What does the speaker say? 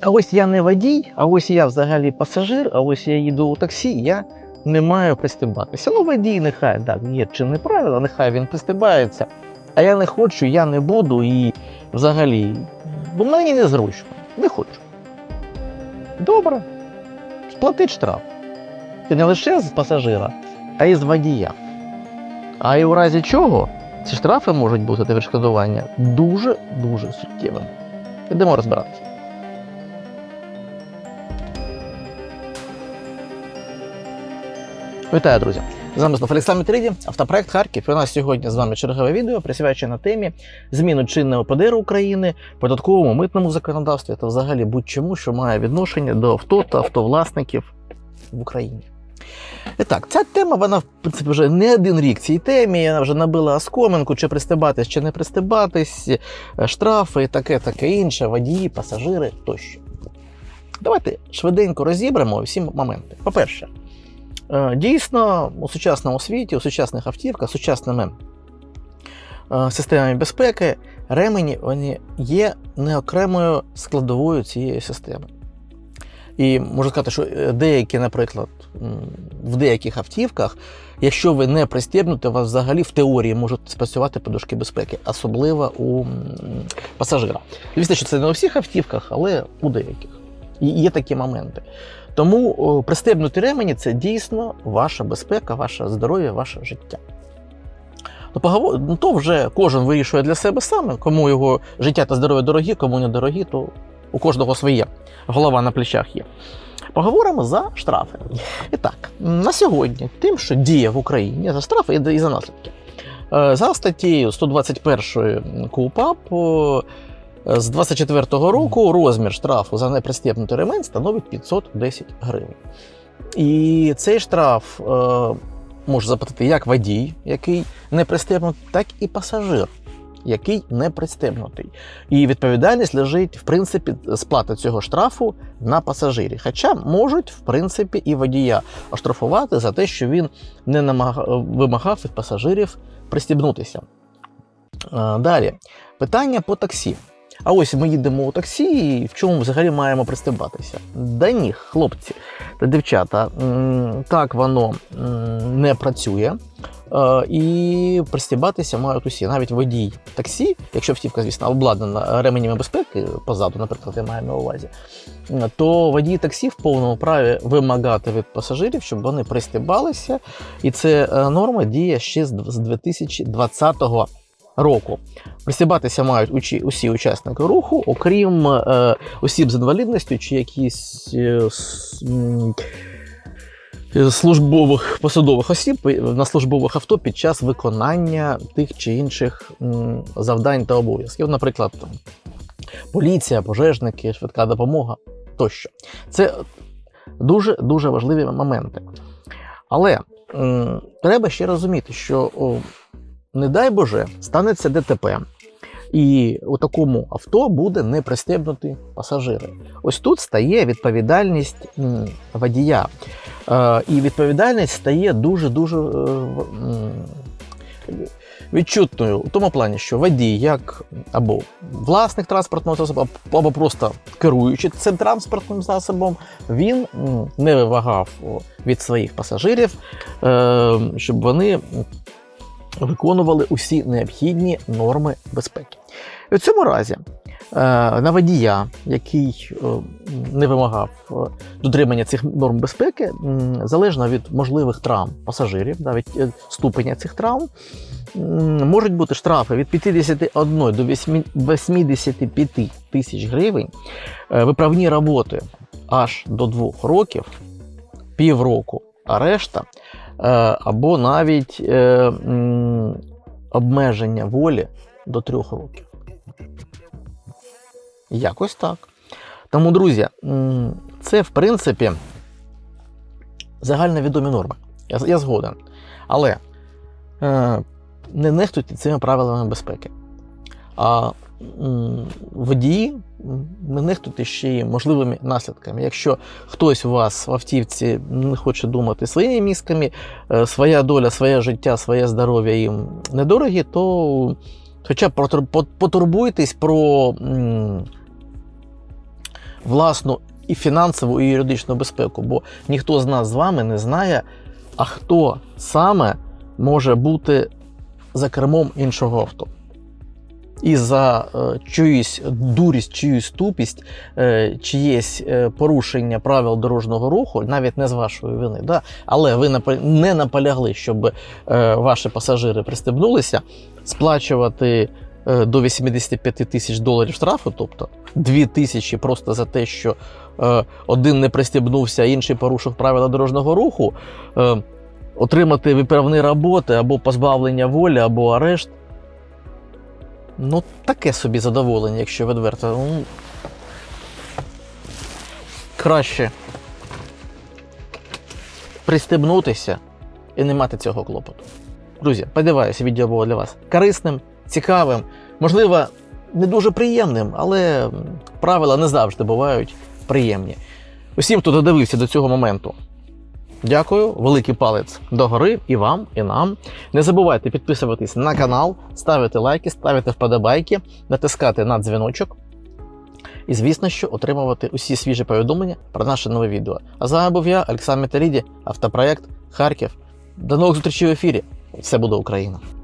А ось я не водій, а ось я взагалі пасажир, а ось я їду у таксі, я не маю пристебатися. Ну, водій нехай так, є чинне правило, нехай він пристебається. А я не хочу, я не буду і взагалі. Бо мені незручно. Не хочу. Добре. Сплатить штраф. І не лише з пасажира, а й з водія. А і у разі чого ці штрафи можуть бути відшкодування дуже-дуже суттєвими. Йдемо розбиратися. Вітаю, друзі! З вами знов Олександр Мітріді, автопроект Харків. І у нас сьогодні з вами чергове відео, присвячене темі зміну чинного ПДР України, податковому митному законодавстві та взагалі будь-чому, що має відношення до авто та автовласників в Україні. І так, ця тема, вона в принципі вже не один рік цій темі. Вона вже набила оскоминку, чи пристебатись, чи не пристебатись, е, штрафи і таке, таке інше, водії, пасажири тощо. Давайте швиденько розібремо всі моменти. По-перше, Дійсно, у сучасному світі, у сучасних автівках, сучасними е, системами безпеки, ремені вони є не окремою складовою цієї системи. І можу сказати, що е, деякі, наприклад, в деяких автівках, якщо ви не пристібнуте, у вас взагалі в теорії можуть спрацювати подушки безпеки, особливо у пасажира. Звісно, що це не у всіх автівках, але у деяких. І є такі моменти. Тому о, пристебнуті ремені це дійсно ваша безпека, ваше здоров'я, ваше життя. Ну, ну, то вже кожен вирішує для себе саме, кому його життя та здоров'я дорогі, кому не дорогі, то у кожного своє. Голова на плечах є. Поговоримо за штрафи. І так, на сьогодні, тим, що діє в Україні за штрафи і за наслідки. Е, За статтєю 121 КУПАП з 24-го року розмір штрафу за непристебнутий ремень становить 510 гривень. І цей штраф е, може заплатити як водій, який не пристебнутий, так і пасажир, який не пристебнутий. І відповідальність лежить, в принципі, сплата цього штрафу на пасажирі. Хоча можуть, в принципі, і водія оштрафувати за те, що він не вимагав від пасажирів пристібнутися. Е, Далі, питання по таксі. А ось ми їдемо у таксі, і в чому взагалі маємо пристебатися? Да ні, хлопці та дівчата, так воно не працює. Е, І пристібатися мають усі, навіть водій таксі, якщо автівка, звісно, обладнана ременями безпеки позаду, наприклад, я маю на увазі, то водії таксі в повному праві вимагати від пасажирів, щоб вони пристібалися. І це е, норма діє ще з 2020 року. Пристібатися мають учі, усі учасники руху, окрім е, осіб з інвалідністю чи якісь е, с- е, службових посадових осіб на службових авто під час виконання тих чи інших завдань та обов'язків. Наприклад, там, поліція, пожежники, швидка допомога тощо. Це дуже дуже важливі моменти. Але м, треба ще розуміти, що о, не дай Боже, станеться ДТП, і у такому авто буде не пристебнуті пасажири. Ось тут стає відповідальність водія. Е, і відповідальність стає дуже-дуже е, відчутною у тому плані, що водій, як або власник транспортного засобу, або просто керуючи цим транспортним засобом, він не вимагав від своїх пасажирів, е, щоб вони виконували усі необхідні норми безпеки. І в цьому разі е, на водія, який е, не вимагав е, дотримання цих норм безпеки, залежно від можливих травм пасажирів, навіть ступеня цих травм, можуть бути штрафи від 51 до 85 тисяч гривень, виправні роботи аж до 2 років, півроку арешта або навіть е, обмеження волі до трьох років. Якось так. Тому, друзі, це в принципі загальновідомі норми. Я, я згоден. Але е, не нехтуйте цими правилами безпеки. А водії нехтуйте ще й можливими наслідками. Якщо хтось у вас в автівці не хоче думати своїми мізками, е, своя доля, своє життя, своє здоров'я їм недорогі, то хоча б потурбуйтесь про власну і фінансову, і юридичну безпеку, бо ніхто з нас з вами не знає, а хто саме може бути за кермом іншого авто. І за е, чиюсь дурість, чиюсь тупість, е, чиєсь е, порушення правил дорожнього руху, навіть не з вашої вини, да? але ви не наполягли, щоб ваші пасажири пристебнулися, сплачувати до 85 тисяч доларів штрафу, тобто 2 тисячі просто за те, що е, один не пристебнувся, а інший порушив правила дорожнього руху, е, отримати виправні роботи або позбавлення волі, або арешт. Ну, таке собі задоволення, якщо відверто. Ну, краще пристебнутися і не мати цього клопоту. Друзі, сподіваюся, відео було для вас корисним, цікавим, можливо, не дуже приємним, але правила не завжди бувають приємні. Усім, хто додивився до цього моменту, дякую, великий палець догори і вам, і нам. Не забувайте підписуватись на канал, ставити лайки, ставити вподобайки, натискати на дзвіночок. І, звісно, що отримувати усі свіжі повідомлення про наше нове відео. А з вами був я, Олександр Металіді, автопроект Харків. До нових зустрічей в ефірі. Все буде Україна!